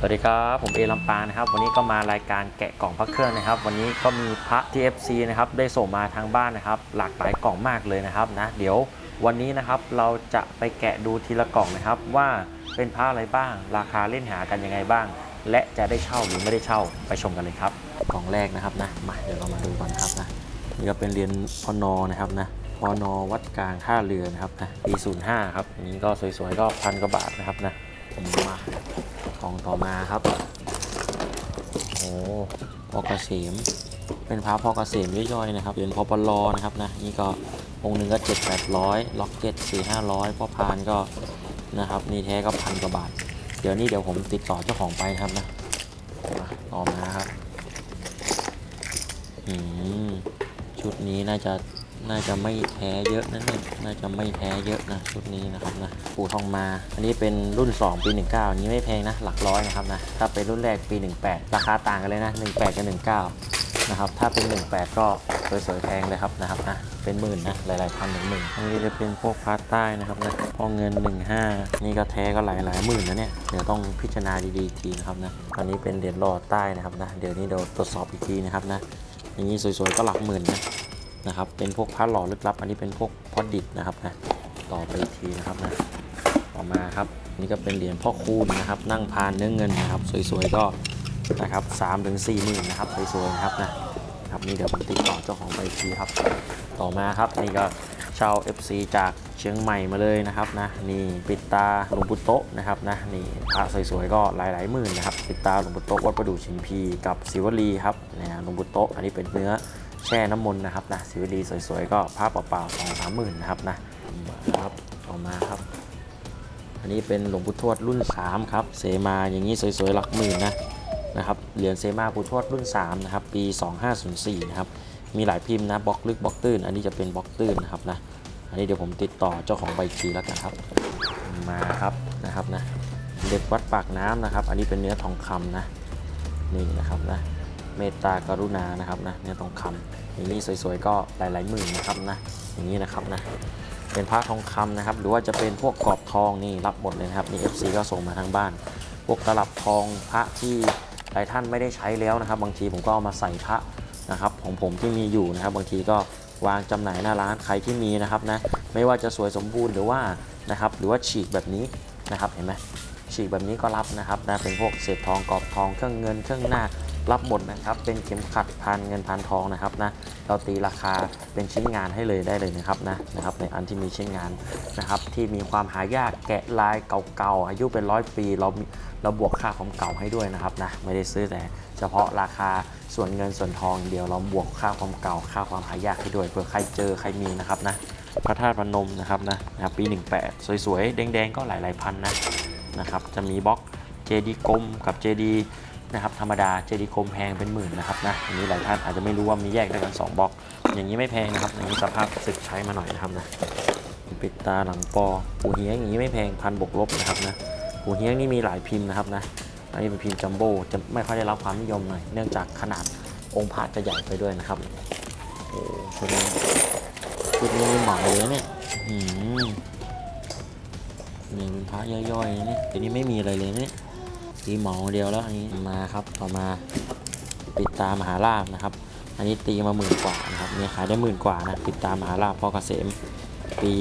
สวัสดีครับผมเอลำปางนะครับ วันนี้ก็มารายการแกะกล่องพระเครื่องนะครับ วันนี้ก็มีพระ TFC นะครับได้ส่งมาทางบ้านนะครับ หลากหลายกล่องมากเลยนะครับนะเดี๋ยววันนี้นะครับเราจะไปแกะดูทีละกล่องนะครับ ว่าเป็นพระอะไรบ้าง ราคาเล่นหากันยังไงบ้าง และจะได้เช่าหรือไม่ได้เช่าไปชมกันเลยครับ กล่องแรกนะครับนะมาเดี๋ยวเรามาดูกันนะครับนะนี่ก็เป็นเหรียญพนอนะครับนะพนวัดกลางท่าเรือนะครับนะปี05ครับอันนี้ก็สวยๆก็พันกว่าบาทนะครับนะผมมา ล่องต่อมาครับ โอ้พอกเกษมเป็นพระพอกเกษมย่อยๆนะครับเหรียญพอปลอนะครับนะนี่ก็องค์หนึ่งก็เจ็ดแปดร้อยล็อกเก็ตสี่ห้าร้อยพ่อพานก็นะครับนี่แท้ก็พันกว่าบาท เดี๋ยวนี้เดี๋ยวผมติดต่อเจ้าของไปนะครับนะต่อมาครับอืมชุดนี้น่าจะน่าจะไม่แท้เยอะนะเนี่ยน่าจะไม่แท้เยอะนะชุดนี้นะครับนะ ปู่ทองมา อันนี้เป็นรุ่น 2 ปี 19 อันนี้ไม่แพงนะ หลักร้อยนะครับนะ ถ้าเป็นรุ่นแรกปี 18 ราคาต่างกันเลยนะ 18 กับ 19 นะครับ ถ้าเป็น 18 ก็สวยๆแพงเลยครับนะครับนะ เป็นหมื่นนะ หลายๆพันถึงหมื่นอันนี้จะเป็นพวกพาร์ทใต้นะครับนะพอเงิน 15 นี่ก็แท้ก็หลายๆหมื่นนะเนี่ย เดี๋ยวต้องพิจารณาดีๆทีนะครับนะอันนี้เป็นเหรียญหลอดใต้นะครับนะ เดี๋ยวนี้เดี๋ยวตรวจสอบอีกทีนะครับนะ อย่างนี้สวยๆก็หลักหมื่นนะนะครับ เป็นพวกพาระหล่อลึกลับ อันนี้เป็นพวกพอดิบนะครับนะต่อไปอีกทีนะครับนะ ต่อมาครับ นี่ก็เป็นเหรียญพ่อคูณนะครับ นั่งพานเนื้อเงินนะครับ สวยๆก็นะครับสามถึงสี่หมื่นนะครับสวยๆนะครับนะครับนี่เดี๋ยวผมติดต่อเจ้าของไปอีกทีครับ ต่อมาครับนี่ก็เช่า FC จากเชียงใหม่มาเลยนะครับนะนี่ปิดตาหลวงปู่โตะนะครับนะนี่พระสวยๆก็หลายๆหมื่นนะครับปิดตาหลวงปู่โตะวัดประดู่ชิมพีกับศิวลีครับนี่หลวงปู่โตะอันนี้เป็นเนื้อแช่น้ำมนต์นะครับนะศิวลีสวยๆก็ผ้าเปล่าๆสองสามหมื่นนะครับนะครับต่อมาครับ อันนี้เป็นหลวงปู่ทวดรุ่น 3 ครับ เสมาอย่างนี้สวยๆหลักหมื่นนะนะครับเหรียญเสมาปู่ทวดรุ่น 3 นะครับ ปี 2504 นะครับ มีหลายพิมพ์นะบล็อกลึกบล็อกตื้น อันนี้จะเป็นบล็อกตื้นนะครับนะอันนี้เดี๋ยวผมติดต่อเจ้าของใบคีแล้วกันครับ มาครับนะครับนะเด็กวัดปากน้ำนะครับ อันนี้เป็นเนื้อทองคำนะนี่นะครับนะเมตตากรุณานะครับนะเนื้อทองคำอย่างนี้สวยๆก็หลายๆหมื่นนะครับนะอย่างนี้นะครับนะ เป็นพระทองคำนะครับ หรือว่าจะเป็นพวกกรอบทองนี่รับหมดเลยนะครับนี่ FC ก็ส่งมาทางบ้าน พวกตลับทองพระที่หลายท่านไม่ได้ใช้แล้วนะครับ บางทีผมก็เอามาใส่พระนะครับ ของผมที่มีอยู่นะครับ บางทีก็วางจำหน่ายหน้าร้านใครที่มีนะครับนะไม่ว่าจะสวยสมบูรณ์หรือว่านะครับ หรือว่าฉีกแบบนี้นะครับเห็นไหมฉีกแบบนี้ก็รับนะครับนะเป็นพวกเศษทองกรอบทองเครื่องเงินเครื่องหน้า รับหมดนะครับ เป็นเข็มขัดพันเงินพันทองนะครับนะ เราตีราคาเป็นชิ้นงานให้เลยได้เลยนะครับนะนะครับ ในอันที่มีชิ้นงานนะครับที่มีความหายากแกะลายเก่าๆอายุเป็นร้อยปีเราเราบวกค่าความเก่าให้ด้วยนะครับนะไม่ได้ซื้อแต่เฉพาะราคาส่วนเงินส่วนทองอย่างเดียวเราบวกค่าความเก่าค่าความหายากให้ด้วยเผื่อใครเจอใครมีนะครับนะพระธาตุพนมนะครับนะนะครับปี 18 สวยๆ แดงๆ ก็หลายๆพันนะนะครับ จะมีบล็อกเจดีกลมกับเจดี นะครับธรรมดาเจดีโคมแพงเป็นหมื่นนะครับนะอันนี้หลายท่านอาจจะไม่รู้ว่ามีแยกด้วยกัน2บล็อก อย่างนี้ไม่แพงนะครับอย่างนี้สภาพสึกใช้มาหน่อยนะครับนะปิดตาหลังปอปูเฮียงอย่างนี้ไม่แพงพันบวกลบนะครับนะปูเฮียงนี่มีหลายพิมพ์นะครับนะอันนี้เป็นพิมพ์จัมโบ้จะไม่ค่อยได้รับความนิยมหน่อยเนื่องจากขนาดองค์พระจะใหญ่ไปด้วยนะครับโอ้ชุดนี้ชุดนี้เหมาเลยนะเนี่ยอืมเนี่ยเป็นพระย่อยๆนะเนี่ยทีนี้ไม่มีอะไรเลยเนี่ย ตีหมองเดียวแล้วอันนี้มาครับต่อมาปิดตามหาลาบนะครับ อันนี้ตีมาหมื่นกว่านะครับเนี่ยขายได้หมื่นกว่านะปิดตามหาลาบพ่อเกษมปี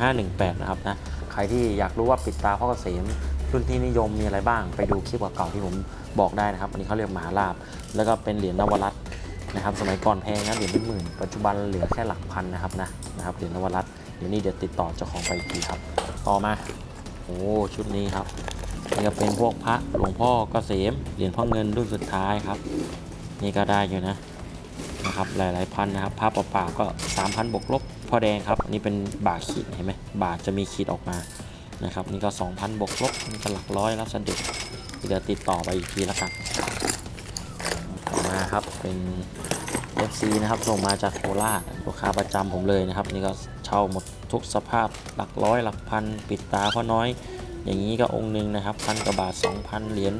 2518 นะครับนะใครที่อยากรู้ว่าปิดตาพ่อเกษมรุ่นที่นิยมมีอะไรบ้าง ไปดูคลิปเก่าๆที่ผมบอกได้นะครับ อันนี้เขาเรียกมหาลาบ แล้วก็เป็นเหรียญนวรัตนะครับสมัยก่อนแพงนะเหรียญเป็นหมื่นปัจจุบันเหลือแค่หลักพันนะครับนะนะครับเหรียญนวรัตเดี๋ยวนี้เดี๋ยวติดต่อเจ้าของไปอีกทีครับ ต่อมาโอ้ชุดนี้ครับ นี่ก็เป็นพวกพระหลวงพ่อเกษมเหรียญพ่อเงินรุ่นสุดท้ายครับ นี่ก็ได้อยู่นะนะครับหลายๆพันนะครับผ้าเปล่าๆก็ 3,000บวกลบพ่อแดงครับอันนี่เป็นบาทขีดเห็นไหมบาทจะมีขีดออกมานะครับนี่ก็ 2,000บวกลบนี่ก็หลักร้อยแล้วสะดุดเดี๋ยวติดต่อไปอีกทีละกันมาครับเป็น FC นะครับส่งมาจากโคราชลูกค้าประจำผมเลยนะครับ นี่ก็เช่าหมดทุกสภาพหลักร้อยหลักพันปิดตาพ่อน้อย อย่างนี้ก็องค์หนึ่งนะครับพันกว่าบาท 2,000 เหรียญ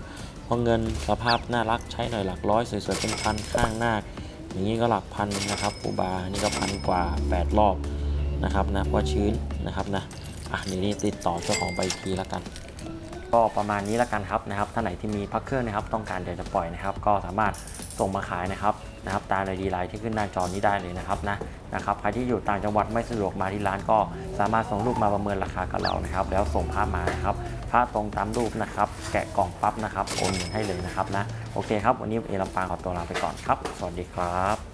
เพราะเงินสภาพน่ารักใช้หน่อยหลักร้อยสวยๆเป็นพันข้างหน้า อย่างนี้ก็หลักพันนะครับปูบานี่ก็พันกว่า 8 รอบนะครับนะเพราะชื้นนะครับนะอะเดี๋ยวนี้ติดต่อเจ้าของใบทีแล้วกัน ก็ประมาณนี้แล้วกันครับนะครับท่านไหนที่มีพักเครื่องนะครับต้องการอยากจะปล่อยนะครับ ก็สามารถส่งมาขายนะครับ นะครับตามในดีไลน์ที่ขึ้นหน้าจอนี้ได้เลยนะครับนะนะครับใครที่อยู่ต่างจังหวัดไม่สะดวกมาที่ร้านก็สามารถส่งรูปมาประเมินราคากับเรานะครับ แล้วส่งภาพมานะครับภาพตรงตามรูปนะครับ แกะกล่องปั๊บนะครับโอนเงินให้เลยนะครับนะโอเคครับ วันนี้เอลำปางขอตัวลาไปก่อนครับ สวัสดีครับ